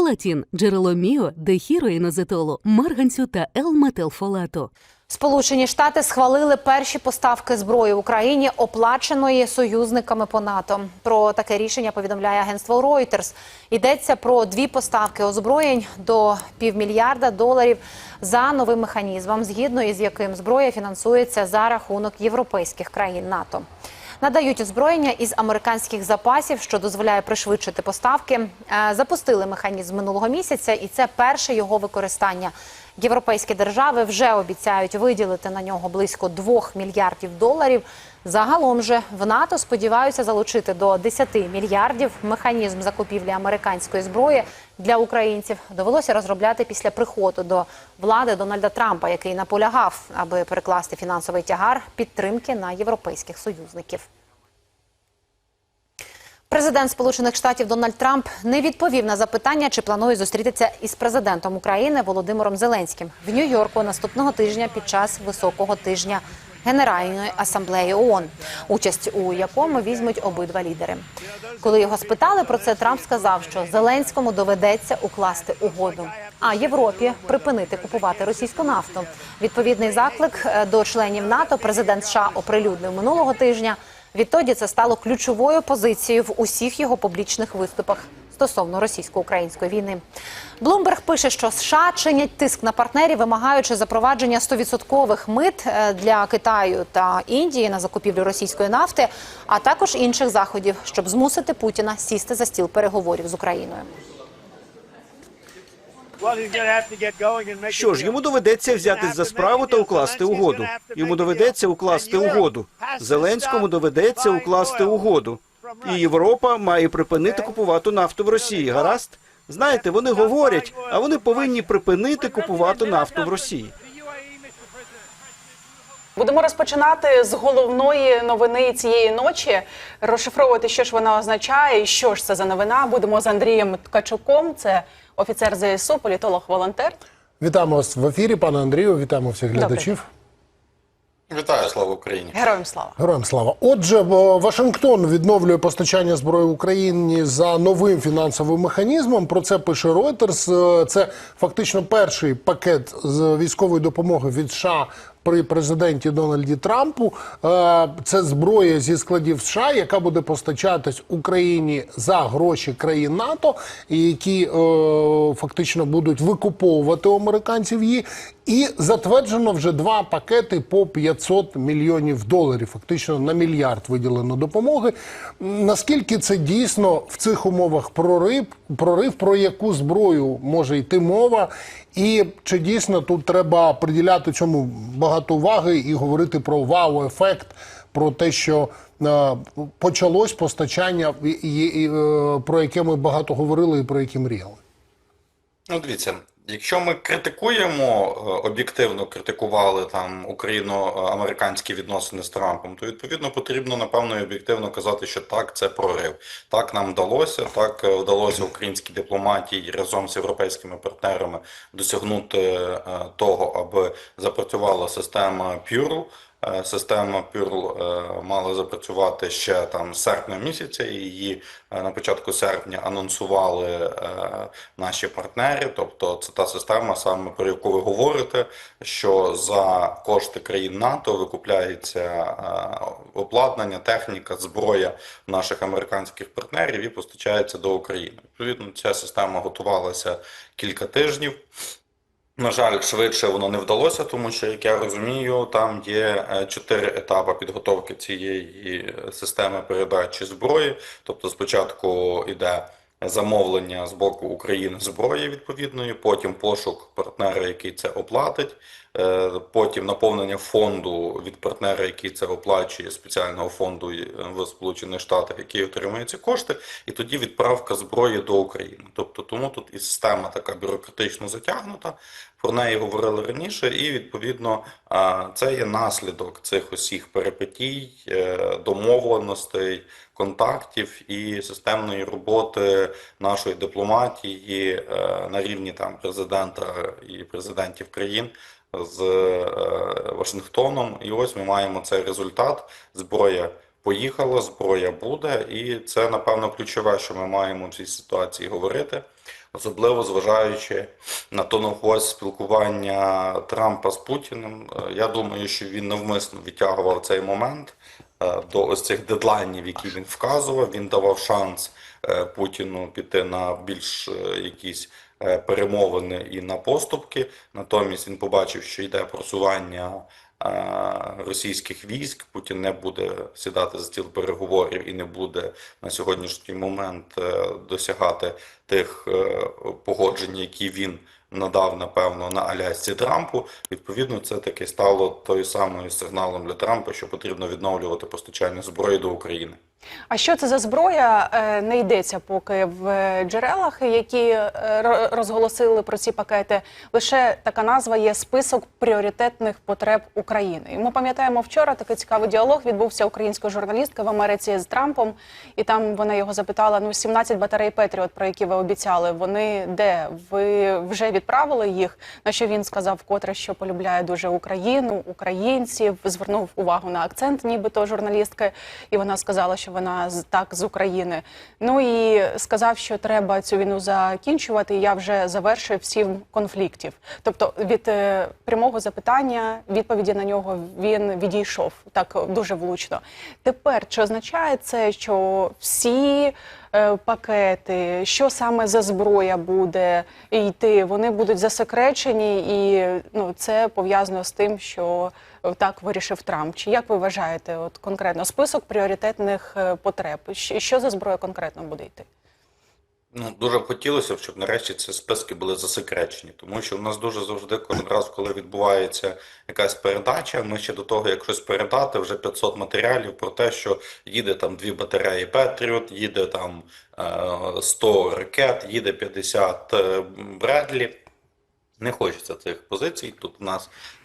Фолатін, джерело міо, дехіроїнозетолу, марганцю та Л-метилфолату. Сполучені Штати схвалили перші поставки зброї Україні, оплаченої союзниками по НАТО. Про таке рішення повідомляє агентство Reuters. Йдеться про дві поставки озброєнь до півмільярда доларів за новим механізмом, згідно із яким зброя фінансується за рахунок європейських країн НАТО. Надають озброєння із американських запасів, що дозволяє пришвидшити поставки. Е, Запустили механізм минулого місяця, і це перше його використання. Європейські держави вже обіцяють виділити на нього близько 2 мільярдів доларів. Загалом же в НАТО сподіваються залучити до 10 мільярдів. Механізм закупівлі американської зброї для українців довелося розробляти після приходу до влади Дональда Трампа, який наполягав, аби перекласти фінансовий тягар підтримки на європейських союзників. Президент Сполучених Штатів Дональд Трамп не відповів на запитання, чи планує зустрітися із президентом України Володимиром Зеленським в Нью-Йорку наступного тижня під час високого тижня Генеральної асамблеї ООН, участь у якому візьмуть обидва лідери. Коли його спитали про це, Трамп сказав, що Зеленському доведеться укласти угоду, а Європі припинити купувати російську нафту. Відповідний заклик е, до членів НАТО президент США оприлюднив минулого тижня. Відтоді це стало ключовою позицією в усіх його публічних виступах стосовно російсько-української війни. Блумберг пише, що США чинять тиск на партнерів, вимагаючи запровадження 100% мит е, для Китаю та Індії на закупівлю російської нафти, а також інших заходів, щоб змусити Путіна сісти за стіл переговорів з Україною. Що ж, йому доведеться взятись за справу та укласти угоду. Йому доведеться укласти угоду. Зеленському доведеться укласти угоду. І Європа має припинити купувати нафту в Росії. Гаразд? Знаєте, вони говорять, а вони повинні припинити купувати нафту в Росії. Будемо розпочинати з головної новини цієї ночі. Розшифровувати, що ж вона означає, і що ж це за новина. Будемо з Андрієм Ткачуком. Це офіцер ЗСУ, політолог, волонтер. Вітаємо вас в ефірі, пане Андрію. Вітаємо всіх глядачів. Вітаю, слава Україні. Героям слава. Героям слава. Отже, Вашингтон відновлює постачання зброї Україні за новим фінансовим механізмом. Про це пише Reuters. Е, Це фактично перший пакет з військової допомоги від США. При президенті Дональді Трампу Е, це зброя зі складів США, яка буде постачатись Україні за гроші країн НАТО, які е, фактично будуть викуповувати у американців її. І затверджено вже два пакети по 500 мільйонів доларів. Фактично на мільярд виділено допомоги. Наскільки це дійсно в цих умовах прорив, прорив про яку зброю може йти мова, і чи дійсно тут треба приділяти цьому багато уваги і говорити про вау-ефект, про те, що е, почалось постачання, і, і, е, про яке ми багато говорили і про яке мріяли. Ну, дивіться, якщо ми критикуємо, е, об'єктивно критикували там україно-американські відносини з Трампом, то відповідно потрібно напевно і об'єктивно казати, що так, це прорив. Так нам вдалося, так е, вдалося українській дипломатії разом з європейськими партнерами досягнути е, того, аби запрацювала система Пюрл. Е, Система Пюрл мала запрацювати ще там з серпня місяця. Її е, на початку серпня анонсували е, наші партнери. Тобто, це та система, саме про яку ви говорите, що за кошти країн НАТО викупляється е, обладнання, техніка, зброя наших американських партнерів і постачається до України. Відповідно, ця система готувалася кілька тижнів. На жаль, швидше воно не вдалося, тому що, як я розумію, там є е, чотири етапи підготовки цієї е, системи передачі зброї. Тобто, спочатку йде замовлення з боку України зброї відповідної, потім пошук партнера, який це оплатить, е, потім наповнення фонду від партнера, який це оплачує спеціального фонду в Сполучених Штатах, який отримує ці кошти, і тоді відправка зброї до України. Тобто, тому тут і система така бюрократично затягнута. Про неї говорили раніше, і відповідно це є наслідок цих усіх перипетій, е, домовленостей, контактів і системної роботи нашої дипломатії е, на рівні там президента і президентів країн з е, Вашингтоном. І ось ми маємо цей результат. Зброя поїхала, зброя буде, і це напевно ключове, що ми маємо в цій ситуації говорити. особливо зважаючи на тонохвост спілкування Трампа з Путіним. Е, Я думаю, що він навмисно відтягував цей момент е, до ось цих дедлайнів, які він вказував. Він давав шанс е, Путіну піти на більш якісь перемовини і на поступки. Натомість він побачив, що йде просування російських військ. Путін не буде сідати за стіл переговорів і не буде на сьогоднішній момент е, досягати тих е, погоджень, які він надав, напевно, на Алясці Трампу. Відповідно, це таки стало тою самою сигналом для Трампа, що потрібно відновлювати постачання зброї до України. А що це за зброя? Е, Не йдеться поки в е, джерелах, які е, ро- розголосили про ці пакети. Лише така назва є список пріоритетних потреб України. І ми пам'ятаємо, вчора такий цікавий діалог відбувся української журналістки в Америці з Трампом, і там вона його запитала: ну 17 батарей Петріот, про які ви обіцяли, вони де? Ви вже відправили їх? На що він сказав вкотре, що полюбляє дуже Україну, українців, звернув увагу на акцент, нібито журналістки, і вона сказала, що вона з- так з України. Ну і сказав, що треба цю війну закінчувати. і Я вже завершив сім конфліктів. Тобто від е, прямого запитання відповіді на нього він відійшов так дуже влучно. Тепер чи означає це, що всі е, пакети, що саме за зброя буде йти, вони будуть засекречені, і ну це пов'язано з тим, що так вирішив Трамп. Чи як ви вважаєте, от конкретно список пріоритетних е, потреб? Що за зброя конкретно буде йти? Ну, дуже б хотілося, щоб нарешті ці списки були засекречені, тому що в нас дуже завжди кожен раз, коли відбувається якась передача, ми ще до того, як щось передати, вже 500 матеріалів про те, що їде там дві батареї Петріот, їде там е, 100 ракет, їде 50 е, Бредлі. Не хочеться цих позицій. Тут у нас е,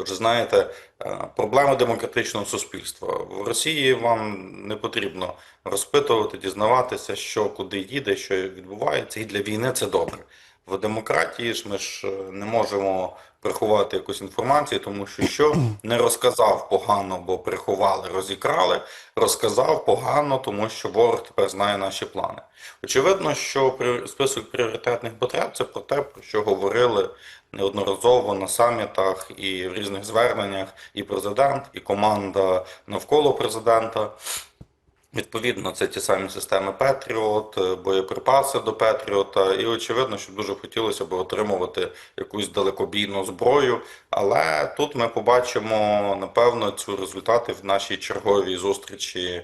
вже знаєте е, проблеми демократичного суспільства. В Росії вам не потрібно розпитувати, дізнаватися, що куди їде, що відбувається, і для війни це добре. В демократії ж ми ж е, не можемо приховати якусь інформацію, тому що що не розказав погано, бо приховали, розікрали, розказав погано, тому що ворог тепер знає наші плани. Очевидно, що список пріоритетних потреб це про те, про що говорили неодноразово на самітах і в різних зверненнях і президент, і команда навколо президента. Відповідно, це ті самі системи Петріот, е, боєприпаси до Петріота, і очевидно, що дуже хотілося б отримувати якусь далекобійну зброю. Але тут ми побачимо напевно цю результати в нашій черговій зустрічі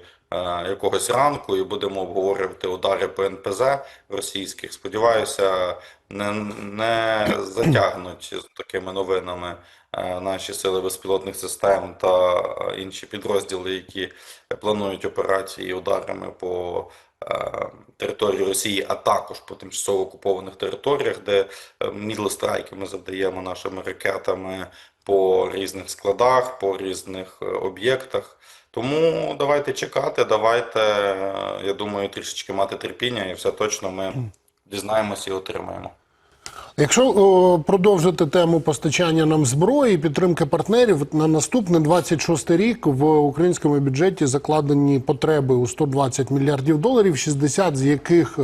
якогось ранку, і будемо обговорювати удари по НПЗ російських. Сподіваюся, не, не затягнуть з такими новинами е, наші сили безпілотних систем та е, інші підрозділи, які планують операції ударами по е, території Росії, а також по тимчасово окупованих територіях, де е, мідли страйки ми завдаємо нашими ракетами по різних складах, по різних е, об'єктах. Тому давайте чекати, давайте, е, я думаю, трішечки мати терпіння, і все точно ми дізнаємося і отримаємо. Якщо о, продовжити тему постачання нам зброї підтримки партнерів, на наступний 26 рік в українському бюджеті закладені потреби у 120 мільярдів доларів, 60 з яких е,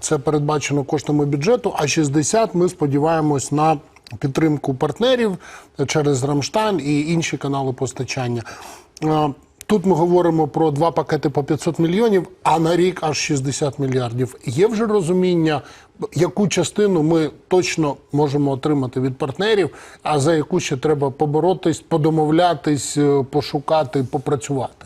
це передбачено коштами бюджету, а 60 ми сподіваємось на підтримку партнерів через Рамштайн і інші канали постачання. Е, Тут ми говоримо про два пакети по 500 мільйонів, а на рік аж 60 мільярдів. Є вже розуміння, яку частину ми точно можемо отримати від партнерів, а за яку ще треба поборотись, подомовлятись, е, пошукати, попрацювати.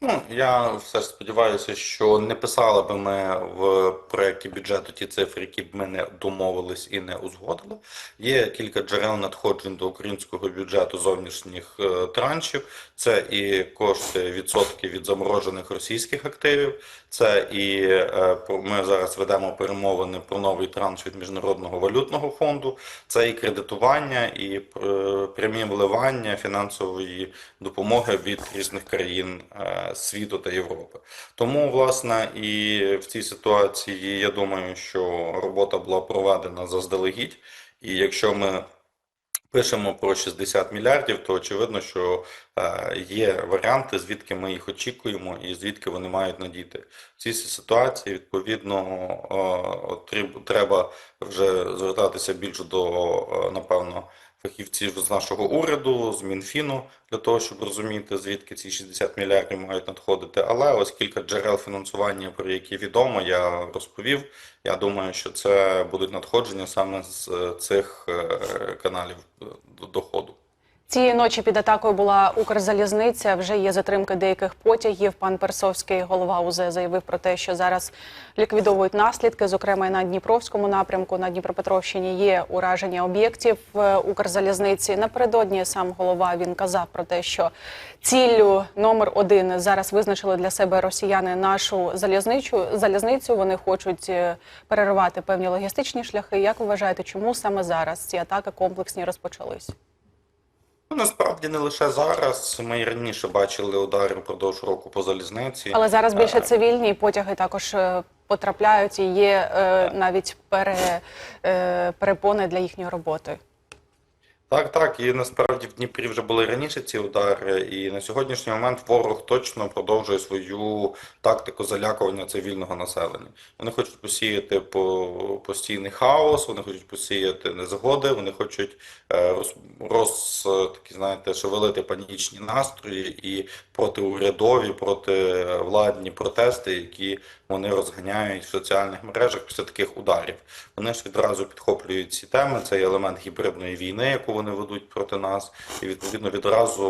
Ну, я все ж сподіваюся, що не писали би ми в проєкті бюджету ті цифри, які б ми не домовились і не узгодили. Є кілька джерел надходжень до українського бюджету зовнішніх е, траншів. Це і кошти відсотки від заморожених російських активів. Це і е, ми зараз ведемо перемовини про новий транш від міжнародного валютного фонду. Це і кредитування, і е, прямі вливання фінансової допомоги від різних країн світу та Європи. Тому, власне, і в цій ситуації я думаю, що робота була проведена заздалегідь. І якщо ми пишемо про 60 мільярдів, то очевидно, що е, є варіанти, звідки ми їх очікуємо і звідки вони мають надійти. В цій ситуації, відповідно, е, треба вже звертатися більше до, е, напевно, фахівців з нашого уряду, з Мінфіну, для того, щоб розуміти, звідки ці 60 мільярдів мають надходити. Але ось кілька джерел фінансування, про які відомо, я розповів. Я думаю, що це будуть надходження саме з е, цих е, каналів е, доходу. Цієї ночі під атакою була Укрзалізниця. Вже є затримки деяких потягів. Пан Персовський, голова УЗ, заявив про те, що зараз ліквідовують наслідки. Зокрема, на Дніпровському напрямку на Дніпропетровщині є ураження об'єктів Укрзалізниці. Напередодні сам голова він казав про те, що ціллю номер один зараз визначили для себе росіяни нашу залізничу залізницю. Вони хочуть е, переривати певні логістичні шляхи. Як ви вважаєте, чому саме зараз ці атаки комплексні розпочались? Ну, насправді не лише зараз. Ми і раніше бачили удари впродовж року по залізниці. Але зараз більше Е, цивільні потяги також е, потрапляють і є е, навіть пере, е, перепони для їхньої роботи. Так, так, і насправді в Дніпрі вже були раніше ці удари, і на сьогоднішній момент ворог точно продовжує свою тактику залякування цивільного населення. Вони хочуть посіяти по- постійний хаос, вони хочуть посіяти незгоди, вони хочуть е, роз, роз такі, знаєте, шевелити панічні настрої і протиурядові, противладні протести, які вони розганяють в соціальних мережах після таких ударів. Вони ж відразу підхоплюють ці теми. Це елемент гібридної війни, яку вони ведуть проти нас, і відповідно відразу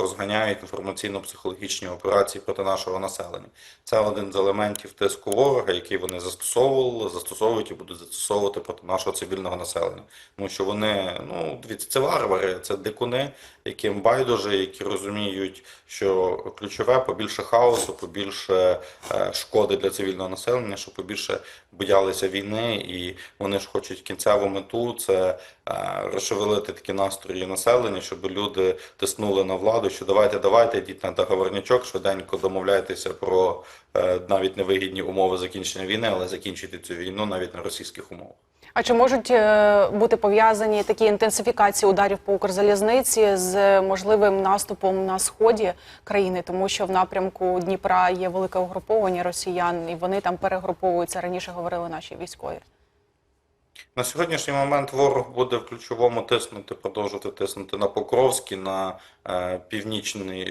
розганяють інформаційно-психологічні операції проти нашого населення. Це один з елементів тиску ворога, який вони застосовували, застосовують і будуть застосовувати проти нашого цивільного населення. Тому що вони, ну дивіться, це варвари, це дикуни, яким байдуже, які розуміють, що ключове побільше хаосу, побільше е, шкоди для цивільного населення, щоб побільше боялися війни, і вони ж хочуть кінцеву мету це е, розшевелити такі настрої населення, щоб люди тиснули на владу, що давайте, давайте, йдіть на договорнячок, швиденько домовляйтеся про е, навіть невигідні умови закінчення війни, але закінчити цю війну навіть на російських умовах. А чи можуть е, бути пов'язані такі інтенсифікації ударів по Укрзалізниці з можливим наступом на сході країни, тому що в напрямку Дніпра є велике угруповання росіян, і вони там перегруповуються. Раніше говорили наші військові. На сьогоднішній момент ворог буде в ключовому тиснути, продовжувати тиснути на Покровський, на е,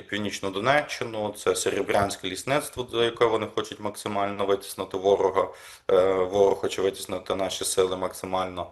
північну Донеччину. Це Серебрянське лісництво, до якого вони хочуть максимально витиснути ворога. Е, ворог хоче витіснити наші сили максимально.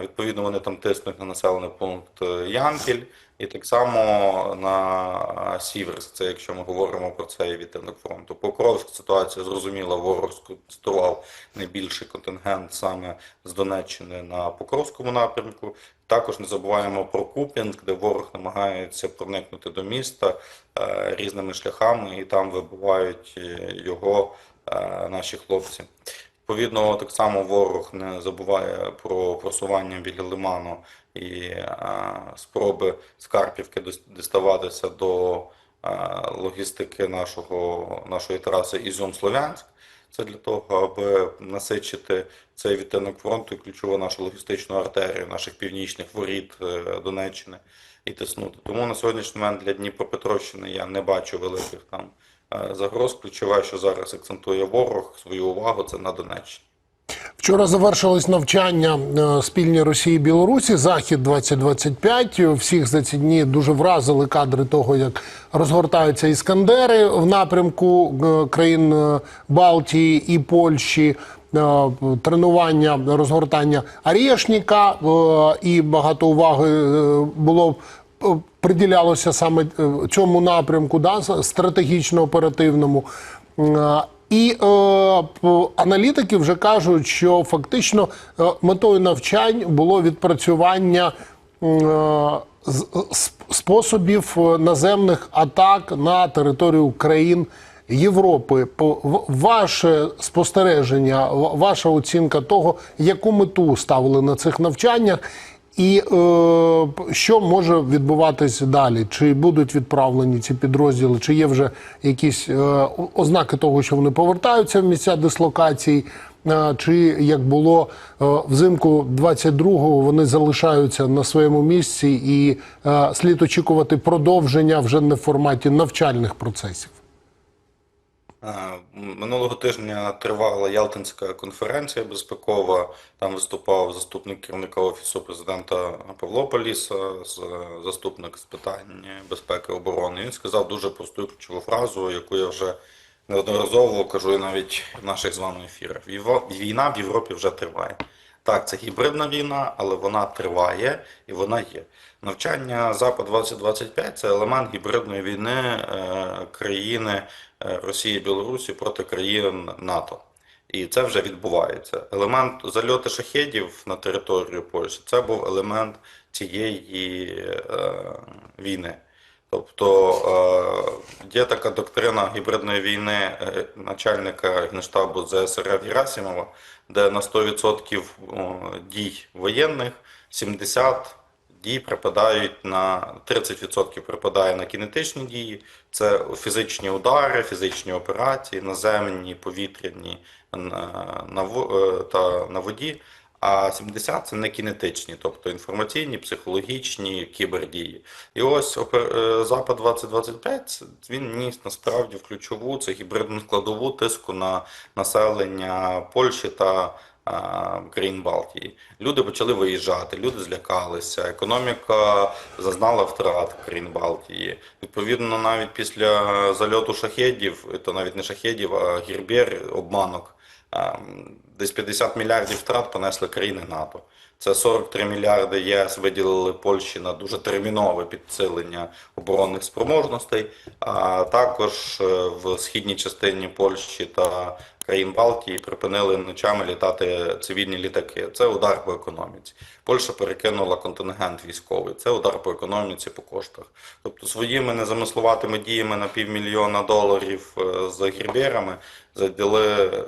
Відповідно, вони там тиснуть на населений пункт е, Ямпіль. І так само на е, Сіверськ, це якщо ми говоримо про цей відтинок фронту. Покровськ ситуація зрозуміла, ворог сконцентрував найбільший контингент саме з Донеччини на Покровському напрямку. Також не забуваємо про Куп'янськ, де ворог намагається проникнути до міста е, різними шляхами, і там вибивають е, його наші хлопці. Відповідно, так само ворог не забуває про просування біля Лиману і е, спроби з Карпівки діставатися до е, логістики нашого, нашої траси Ізюм-Слов'янськ. Це для того, аби насичити цей відтинок фронту і ключову нашу логістичну артерію наших північних воріт е, Донеччини і тиснути. Тому на сьогоднішній момент для Дніпропетровщини я не бачу великих там загроз. Ключове, що зараз акцентує ворог свою увагу, це на Донеччині. Вчора завершилось навчання е, спільні Росії і Білорусі. Захід 2025 Всіх за ці дні дуже вразили кадри того, як розгортаються іскандери в напрямку е, країн е, Балтії і Польщі. Тренування розгортання Арєшніка е, і багато уваги було приділялося саме е, цьому напрямку, да, стратегічно оперативному. Е, І е, аналітики вже кажуть, що фактично е, метою навчань було відпрацювання е, способів наземних атак на територію країн Європи. Ваше спостереження, ваша оцінка того, яку мету ставили на цих навчаннях, і е, що може відбуватись далі? Чи будуть відправлені ці підрозділи, чи є вже якісь е, ознаки того, що вони повертаються в місця дислокації? е, чи як було е, взимку 22-го, вони залишаються на своєму місці і е, слід очікувати продовження вже не в форматі навчальних процесів. Е, Минулого тижня тривала Ялтинська конференція безпекова. Там виступав заступник керівника офісу президента Павло Поліса, заступник з питань безпеки оборони. Він сказав дуже просту ключову фразу, яку я вже неодноразово кажу і навіть в наших з вами ефірах. Війна в Європі вже триває. Так, це гібридна війна, але вона триває і вона є. Навчання Запад 2025 це елемент гібридної війни е, країни е, Росії і Білорусі проти країн НАТО. І це вже відбувається. Елемент зальоти шахедів на територію Польщі це був елемент цієї е, війни. Тобто е, є така доктрина гібридної війни е, начальника генштабу ЗСРФ Герасимова, де на 100% дій воєнних 70 дій припадають на 30% припадає на кінетичні дії. Це фізичні удари, фізичні операції, наземні, повітряні на, на, е, та на воді. А 70 це не кінетичні, тобто інформаційні, психологічні, кібердії. І ось е, Запад 2025 це- він ніс насправді в ключову це гібридну складову тиску на населення Польщі та країн Балтії. Люди почали виїжджати, люди злякалися, економіка зазнала втрат країн Балтії. Відповідно, навіть після зальоту шахедів, то навіть не шахедів, а гірбєр, обманок, а, десь 50 мільярдів втрат понесли країни НАТО. Це 43 мільярди ЄС виділили Польщі на дуже термінове підсилення оборонних спроможностей. А також е, в східній частині Польщі та країн Балтії припинили ночами літати цивільні літаки. Це удар по економіці. Польща перекинула контингент військовий. Це удар по економіці, по коштах. Тобто своїми незамисловатими діями на півмільйона доларів е, з гірбєрами заділи е,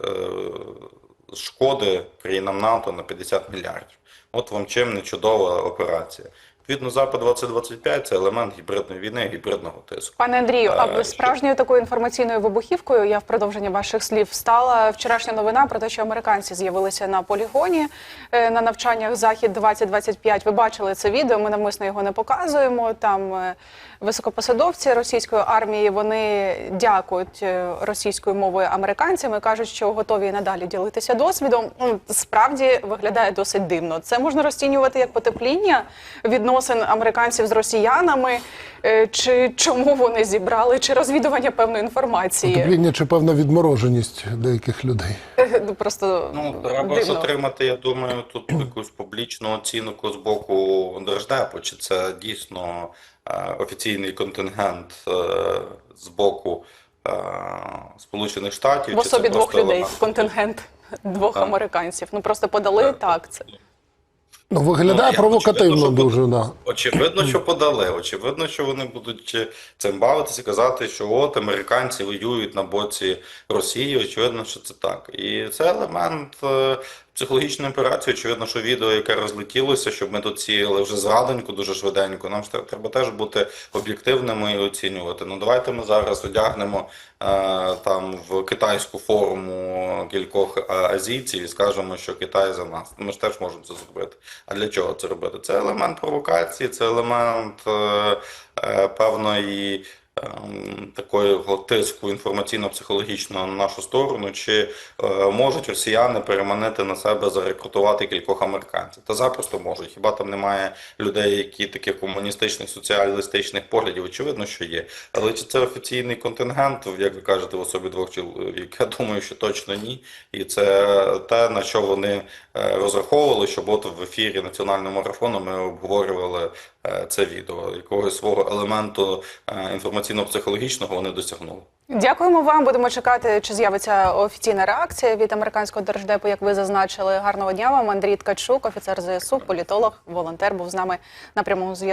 шкоди країнам НАТО на 50 мільярдів. От вам чим не чудова операція. Відповідно, Запад 2025 це елемент гібридної війни, гібридного тиску. Пане Андрію, а Е, справжньою такою інформаційною вибухівкою я в продовження ваших слів стала вчорашня новина про те, що американці з'явилися на полігоні е, на навчаннях Захід 2025 Ви бачили це відео. Ми навмисно його не показуємо. Там е, високопосадовці російської армії вони дякують російською мовою американцям і кажуть, що готові і надалі ділитися досвідом. Ну, Справді виглядає досить дивно. Це можна розцінювати як потепління відносин американців з росіянами, е, чи чому вони зібрали, чи розвідування певної інформації. Потепління чи певна відмороженість деяких людей. Ну, Просто Ну, треба дивно. отримати, я думаю, тут якусь публічну оцінку з боку Держдепу, чи це дійсно е, офіційний контингент е, з боку е, Сполучених Штатів. в чи це двох людей контингент двох Так. американців. Ну просто подали Так. так. Це Ну, виглядає ну, провокативно очевидно, дуже. Да. Очевидно, що подали. Очевидно, що вони будуть цим бавитися, казати, що от американці воюють на боці Росії. Очевидно, що це так. І це елемент е, психологічної операції. Очевидно, що відео, яке розлетілося, щоб ми тут сіяли вже зрадоньку дуже швиденько. Нам треба теж бути об'єктивними і оцінювати. Ну давайте ми зараз одягнемо е, там в китайську форму кількох е, азійців і скажемо, що Китай за нас. Ми ж теж можемо це зробити. А для чого це робити? Це елемент провокації, це елемент е, е, певної. Ем, Такого тиску інформаційно-психологічного на нашу сторону, чи е, можуть росіяни переманити на себе зарекрутувати кількох американців? Та запросто можуть. Хіба там немає людей, які таких комуністичних, соціалістичних поглядів? Очевидно, що є. Але чи це офіційний контингент, як ви кажете, в особі двох чоловік? Я думаю, що точно ні. І це те, на що вони е, розраховували, щоб от в ефірі національного марафону ми обговорювали це відео. Якогось свого елементу е, інформаційно-психологічного вони досягнули. Дякуємо вам. Будемо чекати, чи з'явиться офіційна реакція від американського держдепу, як ви зазначили. Гарного дня вам. Андрій Ткачук, офіцер ЗСУ, політолог, волонтер, був з нами на прямому зв'язку.